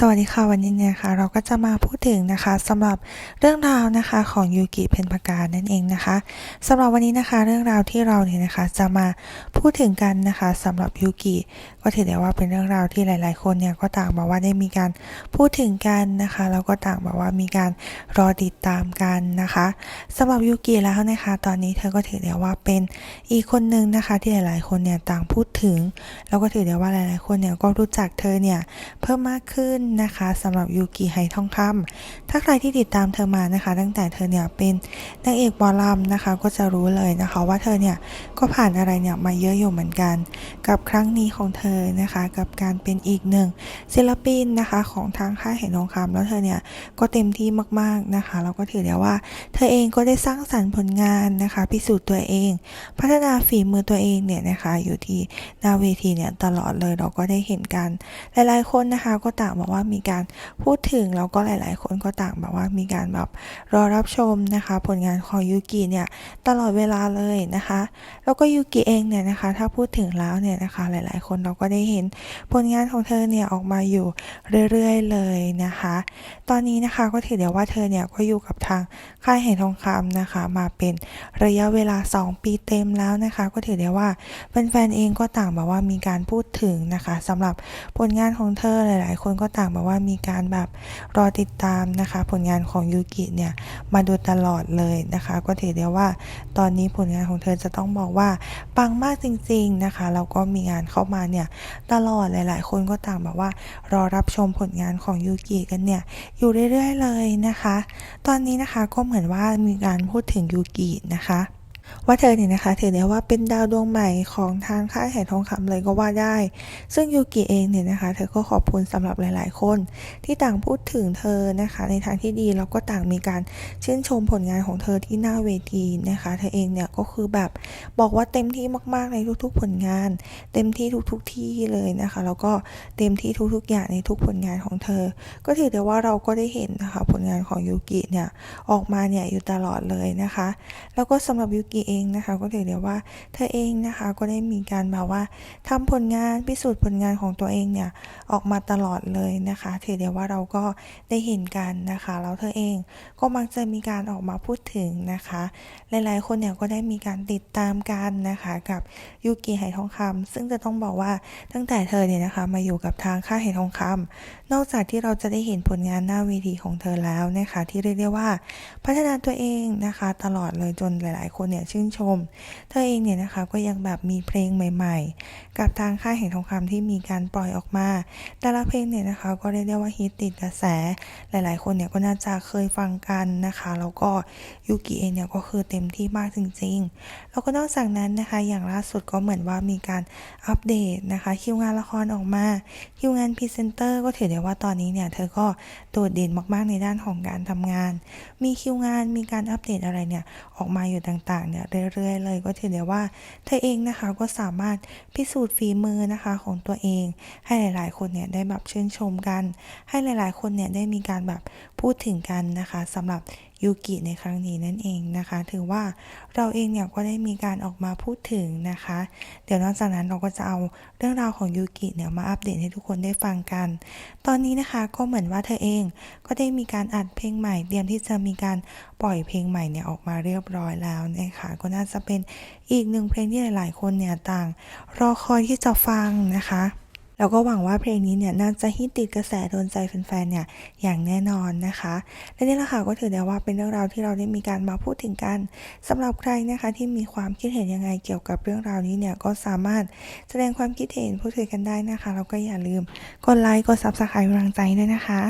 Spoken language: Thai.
สวัสดีค่ะวันนี้เนี่ยค่ะ เราก็จะมาพูดถึงนะคะสำหรับเรื่องราวนะคะของยูกิเพนพากานั่นเองนะคะสำหรับวันนี้นะคะเรื่องราวที่เราเนี่ยนะคะจะมาพูดถึงกันนะคะสำหรับยูกิก็ถือได้ว่าเป็นเรื่องราวที่หลาย ๆ คนเนี่ยก็ต่างบอกว่าได้มีการพูดถึงกันนะคะแล้วก็ต่างบอกว่ามีการรอติดตามกันนะคะสำหรับยูกิแล้วนะคะ ตอนนี้เธอก็ถือได้ว่าเป็นอีกคนหนึ่งนะคะ ที่หลาย ๆ คนเนี่ยต่างพูดถึง แล้วก็ถือได้ว่าหลาย ๆ คนเนี่ยก็รู้จักเธอเนี่ยเพิ่มมากขึ้นนะคะสำหรับยูกิไฮทองคำถ้าใครที่ติดตามเธอมานะคะ ตั้งแต่เธอเนี่ยเป็นนางเอกบอลลัมนะคะ ก็จะรู้เลยนะคะว่าเธอเนี่ยก็ผ่านอะไรเนี่ยมาเยอะอยู่เหมือนกัน กับครั้งนี้ของเธอนะคะ กับการเป็นอีกหนึ่งศิลปินนะคะของทางค่ายไหทองคำแล้วเธอเนี่ยก็เต็มที่มากๆนะคะแล้วก็ถือได้ว่า เธอเองก็ได้สร้างสรรค์ผลงานนะคะ พิสูจน์ตัวเอง พัฒนาฝีมือตัวเองเนี่ยนะคะอยู่ที่หน้าเวทีเนี่ยตลอดเลยเราก็ได้เห็นกัน หลายๆคนนะคะก็ต่างบอกว่าว่ามีการพูดถึงแล้วก็หลาย ๆ คนก็ต่างแบบว่ามีการแบบรอรับชมนะคะ ผลงานของยูกิเนี่ยตลอดเวลาเลยนะคะ แล้วก็ยูกิเองเนี่ยนะคะถ้าพูดถึงแล้วเนี่ยนะคะหลาย ๆ คนเราก็ได้เห็นผลงานของเธอเนี่ยออกมาอยู่เรื่อย ๆ เลยนะคะ ตอนนี้นะคะก็ถือเดียวว่าเธอเนี่ยก็อยู่กับทางค่ายแห่งทองคำนะคะ มาเป็นระยะเวลา 2 ปีเต็มแล้วนะคะ ก็ถือได้ว่าแฟนๆเองก็ต่างแบบว่ามีการพูดถึงนะคะสำหรับผลงานของเธอหลาย ๆ คนก็ต่างแบบว่ามีการแบบรอติดตามนะคะ ผลงานของยูกิเนี่ยมาโดยตลอดเลยนะคะ ก็ถือได้ว่าตอนนี้ผลงานของเธอจะต้องบอกว่าปังมากจริง ๆนะคะแล้วก็มีงานเข้ามาเนี่ยตลอดหลาย ๆ คนก็ต่างแบบว่ารอรับชมผลงานของยูกิกันเนี่ยอยู่เรื่อยๆเลยนะคะ ตอนนี้นะคะก็เหมือนว่ามีการพูดถึงยูกินะคะ ว่าเธอเนี่ยนะคะถือได้ว่าเป็นดาวดวงใหม่ของทางค่ายไหทองคำเลยก็ว่าได้ ซึ่งยูกิเองเนี่ยนะคะ เธอก็ขอบคุณสำหรับหลาย ๆ คน ที่ต่างพูดถึงเธอนะคะ ในทางที่ดีแล้วก็ต่างมีการชื่นชมผลงานของเธอที่หน้าเวทีนะคะ เธอเองเนี่ยก็คือแบบบอกว่าเต็มที่มาก ๆ ในทุก ๆ ผลงาน เต็มที่ทุก ๆ ที่เลยนะคะ แล้วก็เต็มที่ทุก ๆ อย่างในทุกผลงานของเธอ ก็ถือได้ว่าเราก็ได้เห็นนะคะ ผลงานของยูกิเนี่ยออกมาเนี่ยอยู่ตลอดเลยนะคะ แล้วก็สำหรับยูกิเองนะคะ ก็ถือได้ว่าเธอเองนะคะก็ได้มีการแบบว่าทำผลงานพิสูจน์ผลงานของตัวเองเนี่ยออกมาตลอดเลยนะคะ ถือได้ว่าเราก็ได้เห็นกันนะคะแล้วเธอเองก็มักจะมีการออกมาพูดถึงนะคะ หลายๆคนเนี่ยก็ได้มีการติดตามกันนะคะกับยูกิไหทองคำซึ่งจะต้องบอกว่าตั้งแต่เธอเนี่ยนะคะมาอยู่กับทางค่ายไหทองคำนอกจากที่เราจะได้เห็นผลงานหน้าเวทีของเธอแล้วนะคะ ที่เรียกได้ว่าพัฒนาตัวเองนะคะ ตลอดเลยจนหลาย ๆ คนเนี่ยชื่นชม เธอเองเนี่ยนะคะก็ยังแบบมีเพลงใหม่ ๆ กับทางค่ายแห่งทองคำที่มีการปล่อยออกมา แต่ละเพลงเนี่ยนะคะก็เรียกได้ว่าฮิตติดกระแส หลายๆ คนเนี่ยก็น่าจะเคยฟังกันนะคะ แล้วก็ยูกิเองเนี่ยก็คือเต็มที่มากจริง ๆ แล้วก็นอกจากนั้นนะคะอย่างล่าสุดก็เหมือนว่ามีการอัปเดตนะคะคิวงานละครออกมา คิวงานพรีเซนเตอร์ก็ถือได้ว่าตอนนี้เนี่ยเธอก็โดดเด่นมากๆในด้านของการทำงาน มีคิวงานมีการอัปเดตอะไรเนี่ยออกมาอยู่ต่างๆเนี่ยเรื่อยๆเลย ก็ถือได้ว่าเธอเองนะคะก็สามารถพิสูจน์ฝีมือนะคะของตัวเอง ให้หลาย ๆ คนเนี่ยได้แบบชื่นชมกัน ให้หลาย ๆ คนเนี่ยได้มีการแบบพูดถึงกันนะคะสำหรับ ยูกิในครั้งนี้นั่นเองนะคะ ถือว่าเราเองเนี่ยก็ได้มีการออกมาพูดถึงนะคะ เดี๋ยวนอกจากนั้นเราก็จะเอาเรื่องราวของยูกิเนี่ยมาอัปเดตให้ทุกคนได้ฟังกัน ตอนนี้นะคะก็เหมือนว่าเธอเองก็ได้มีการอัดเพลงใหม่ เตรียมที่จะมีการปล่อยเพลงใหม่เนี่ยออกมาเรียบร้อยแล้วนะคะก็น่าจะเป็นอีกหนึ่งเพลงที่หลาย ๆ คนเนี่ยต่าง รอคอยที่จะฟังนะคะ แล้วก็หวังว่าเพลงนี้เนี่ยน่าจะฮิตติดกระแสโดนใจแฟนๆเนี่ยอย่างแน่นอนนะคะและนี่แหละค่ะก็ถือได้ว่าเป็นเรื่องราวที่เราได้มีการมาพูดถึงกันสำหรับใครนะคะที่มีความคิดเห็นยังไงเกี่ยวกับเรื่องราวนี้เนี่ยก็สามารถแสดงความคิดเห็นพูดคุยกันได้นะคะแล้วก็อย่าลืมกดไลค์กดซับสไครต์กำลังใจด้วยนะคะ